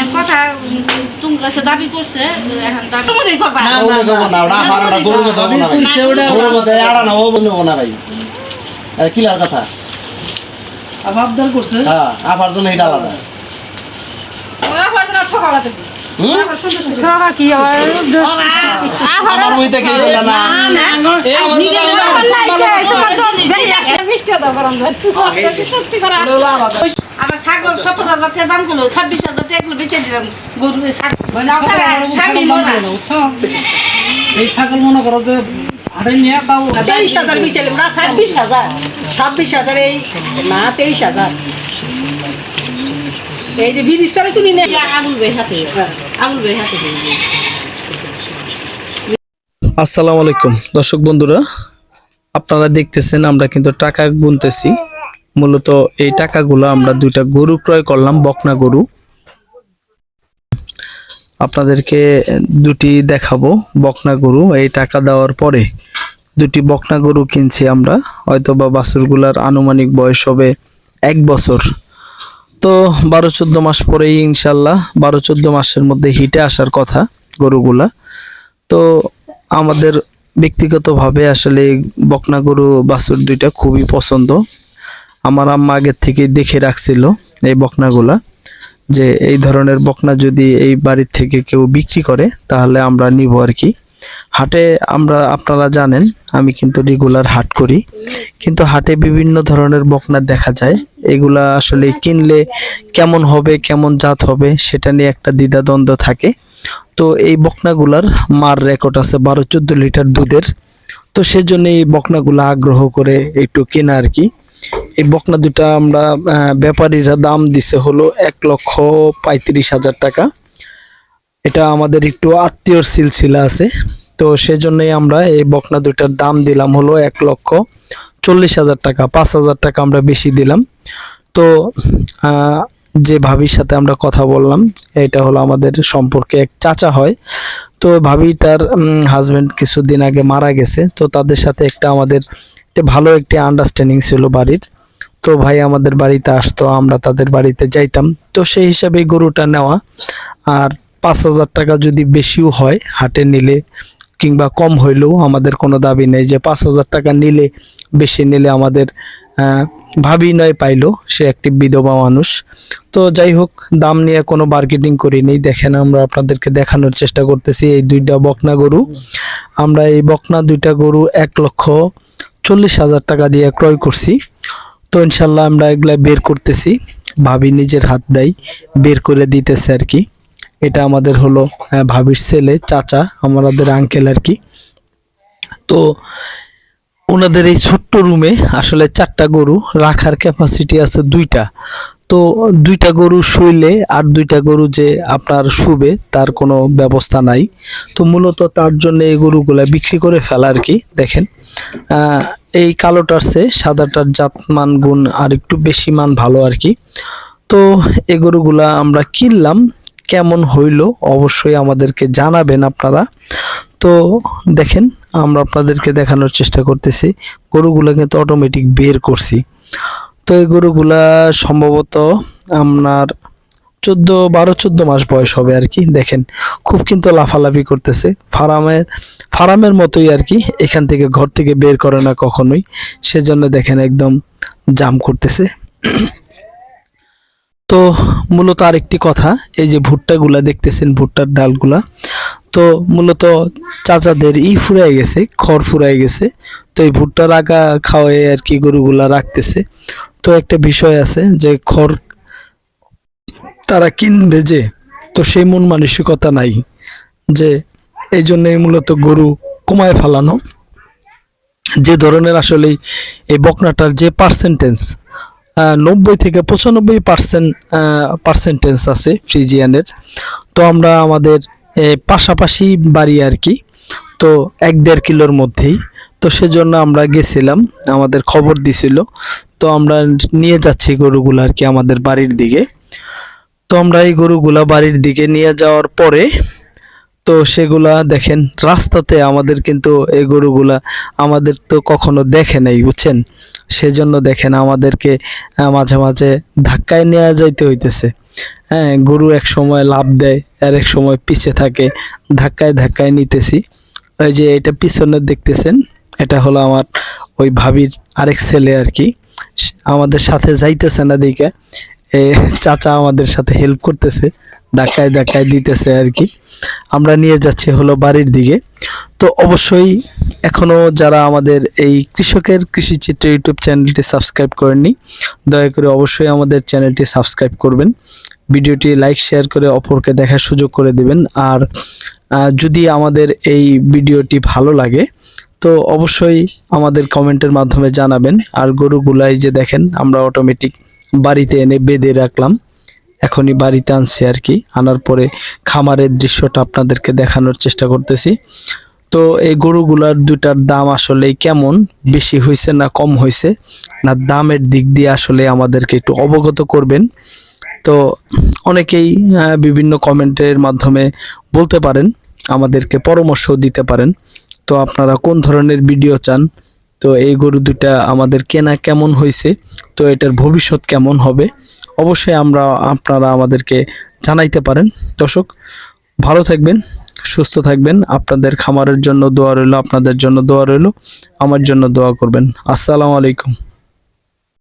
এখন কথা তুমি কাছে দাবি করছে এখন দাবি তুমি করবা না, ও বলব না, আমার ওটা গরুর কথা না ভাই। তুই কথা আড়া না, ও বলব না ভাই। আর কিলার কথা। আবদার করছে? হ্যাঁ আবার জন্য এটা আলাদা। ওরা পড়াশোনা ঠকালা তুমি। হয় আমার আমার ছাগল সত্তর হাজার টাকা দাম করল ছাব্বিশ হাজার টাকা বেঁচে দিলাম গরু এই ছাগল মানে স্বামী মরা। এই ছাগল মনে করো যে তেইশ হাজার বিশাল না ছাব্বিশ হাজার। ছাব্বিশ হাজার এই না তেইশ হাজার। এই যে বিদিশ করে তুমি নে আবুল ভাই হাতে আবুল ভাই হাতে আসসালামু আলাইকুম। দর্শক বন্ধুরা আপনারা দেখতেছেন আমরা কিন্তু টাকা গুনতেছি। মূলত এই টাকাগুলো আমরা দুইটা গরু ক্রয় করলাম, বকনা গরু। আপনাদেরকে দুটি দেখাবো, বকনা গরু। এই টাকা দেওয়ার পরে দুটি বকনা গরু কিনছি আমরা। হয়তো বা বাছুরগুলার আনুমানিক বয়স হবে এক বছর। তো বারো চোদ্দ মাস পরেই ইনশাল্লাহ বারো চোদ্দ মাসের মধ্যে হিটে আসার কথা গরুগুলা। তো আমাদের ব্যক্তিগতভাবে আসলে বকনা গরু, বাছুর দুইটা খুবই পছন্দ। আমার আম্মা আগের থেকে দেখে রাখছিল এই বকনাগুলা, যে এই ধরনের বকনা যদি এই বাড়ির থেকে কেউ বিক্রি করে, তাহলে আমরা নিব আর কি। হাটে আমরা, আপনারা জানেন, আমি কিন্তু রেগুলার হাট করি। কিন্তু হাটে বিভিন্ন ধরনের বকনা দেখা যায়। এগুলা আসলে কিনলে কেমন হবে, কেমন জাত হবে, সেটা নিয়ে একটা দ্বিধাদ্বন্দ্ব থাকে। তো এই বকনাগুলার মার রেকর্ড আছে বারো চোদ্দ লিটার দুধের। তো সেজন্য এই বকনাগুলো আগ্রহ করে একটু কেনা আর কি। এই বকনা দুটা আমরা ব্যাপারীরা দাম দিছে হলো এক লক্ষ পঁয়ত্রিশ হাজার টাকা। এটা আমাদের একটু আত্মীয়র সিলসিলা আছে। তো সেজন্যই আমরা এই বকনা দুটার দাম দিলাম হলো এক লক্ষ চল্লিশ হাজার টাকা, পাঁচ হাজার টাকা আমরা বেশি দিলাম। তো যে ভাবির সাথে আমরা কথা বললাম, এটা হলো আমাদের সম্পর্কে এক চাচা হয়। তো ভাবি তার হাজবেন্ড কিছুদিন আগে মারা গেছে। তো তাদের সাথে একটা আমাদের ভালো একটি আন্ডারস্ট্যান্ডিং ছিল বাড়ির। তো ভাই আমাদের বাড়িতে আসতো, আমরা তাদের বাড়িতে যাইতাম। তো সেই হিসাবে গরুটা নেওয়া। আর পাঁচ হাজার টাকা যদি বেশিও হয় হাটে নিলে কিংবা কম হইলেও আমাদের কোনো দাবি নেই যে পাঁচ হাজার টাকা নিলে, বেশি নিলে আমাদের ভাবি নয় পাইলো, সে একটি বিধবা মানুষ। তো যাই হোক, দাম নিয়ে কোনো মার্কেটিং করিনি দেখেন আমরা আপনাদেরকে দেখানোর চেষ্টা করতেছি এই দুইটা বকনা গরু। আমরা এই বকনা দুইটা গরু এক লক্ষ চল্লিশ হাজার টাকা দিয়ে ক্রয় করছি। তো ইনশাল্লাহ আমরা এগুলো বের করতেছি। ভাবি নিজের হাত দেয়, বের করে দিতেছে আর কি। এটা আমাদের হলো ভাবির ছেলে, চাচা, আমাদের আঙ্কেল আর কি। তো ওনাদের এই ছোট্ট রুমে আসলে চারটা গরু রাখার ক্যাপাসিটি আছে দুইটা। তো দুইটা গরু শুইলে আর দুইটা গরু যে আপনার শুবে, তার কোনো ব্যবস্থা নাই। তো মূলত তার জন্য এই গরুগুলা বিক্রি করে ফেলা আর কি, দেখেন। এই কালোটার চেয়ে সাদাটার জাত মান গুণ আর একটু বেশি মান ভালো আর কি। তো এই গরুগুলা আমরা কিনলাম, কেমন হইল অবশ্যই আমাদেরকে জানাবেন আপনারা। তো দেখেন, আমরা আপনাদেরকে দেখানোর চেষ্টা করতেছি, গরুগুলো কিন্তু অটোমেটিক বের করছি। তো এই গরুগুলা সম্ভবত আপনার চোদ্দ, বারো, চোদ্দ মাস বয়স হবে আর কি, দেখেন। খুব কিন্তু লাফালাফি করতেছে। ফার্মের ফার্মের মতোই আর কি, এখান থেকে ঘর থেকে বের করে না কখনোই। সেজন্য দেখেন একদম জাম করতেছে। তো মূলত আরেকটি কথা, এই যে ভুট্টাগুলা দেখতেছেন, ভুট্টার ডালগুলা। তো মূলত চাচাদের ই ফুরাই গেছে, খড় ফুরাই গেছে। তো এই ভুট্টা রাখা খাওয়াই আর কি গরুগুলা রাখতেছে। তো একটা বিষয় আছে যে খড় তারা কিনবে যে, তো সেই মন মানসিকতা নাই। যে এই জন্যই মূলত গরু কমায় ফেলানো। যে ধরনের আসলে এই বকনাটার যে পার্সেন্টেজ নব্বই থেকে পঁচানব্বই পার্সেন্ট পার্সেন্টেজ আছে ফ্রিজিয়ানের। তো আমরা আমাদের পাশাপাশি বাড়ি আর কি। তো এক দেড় কিলোর মধ্যেই। তো সেজন্য আমরা গেছিলাম, আমাদের খবর দিছিল। তো আমরা নিয়ে যাচ্ছি গরুগুলো আর কি আমাদের বাড়ির দিকে। তো আমরা এই গরুগুলা বাড়ির দিকে নিয়ে যাওয়ার পরে, তো সেগুলা দেখেন, রাস্তাতে আমাদের কিন্তু এই গরুগুলা আমাদের তো কখনো দেখে নাই, বুঝছেন? সেজন্য দেখেন আমাদেরকে মাঝে মাঝে ধাক্কায় নেওয়া যাইতে হইতেছে। হ্যাঁ গরু এক সময় লাভ দেয়, আর এক সময় পিছে থাকে। ধাক্কায় ধাক্কায় নিতেছি। ওই যে এটা পিছনে দেখতেছেন, এটা হলো আমার ওই ভাবির আরেক ছেলে আর কি। আমাদের সাথে যাইতেছে না দিকে চাচা আমাদের সাথে হেল্প করতেছে, ধাক্কায় ধাক্কায় দিতেছে আর কি। আমরা নিয়ে যাচ্ছি হলো বাড়ির দিকে। তো অবশ্যই এখনও যারা আমাদের এই কৃষকের কৃষি চিত্র ইউটিউব চ্যানেলটি সাবস্ক্রাইব করেননি, দয়া করে অবশ্যই আমাদের চ্যানেলটি সাবস্ক্রাইব করবেন। ভিডিওটি লাইক, শেয়ার করে অপরকে দেখার সুযোগ করে দিবেন। আর যদি আমাদের এই ভিডিওটি ভালো লাগে, তো অবশ্যই আমাদের কমেন্টের মাধ্যমে জানাবেন। আর গরুগুলাই যে দেখেন, আমরা অটোমেটিক বাড়িতে এনে বেঁধে রাখলাম। এখনই বাড়িতে আনছি আর কি। আনার পরে খামারের দৃশ্যটা আপনাদেরকে দেখানোর চেষ্টা করতেছি। তো এই গরুগুলার দুটার দাম আসলে কেমন? বেশি হয়েছে না কম হয়েছে না দামের দিক দিয়ে আসলে আমাদেরকে একটু অবগত করবেন। তো অনেকেই বিভিন্ন কমেন্টের মাধ্যমে বলতে পারেন, আমাদেরকে পরামর্শ দিতে পারেন। তো আপনারা কোন ধরনের ভিডিও চান? তো এই গরু দুটা আমাদের কেনা কেমন হয়েছে? তো এটার ভবিষ্যৎ কেমন হবে? অবশ্যই আমরা, আপনারা আমাদেরকে জানাইতে পারেন। দর্শক, ভালো থাকবেন, সুস্থ থাকবেন। আপনাদের খামারের জন্য দোয়া রইল, আপনাদের জন্য দোয়া রইল। আমার জন্য দোয়া করবেন। আসসালামু আলাইকুম।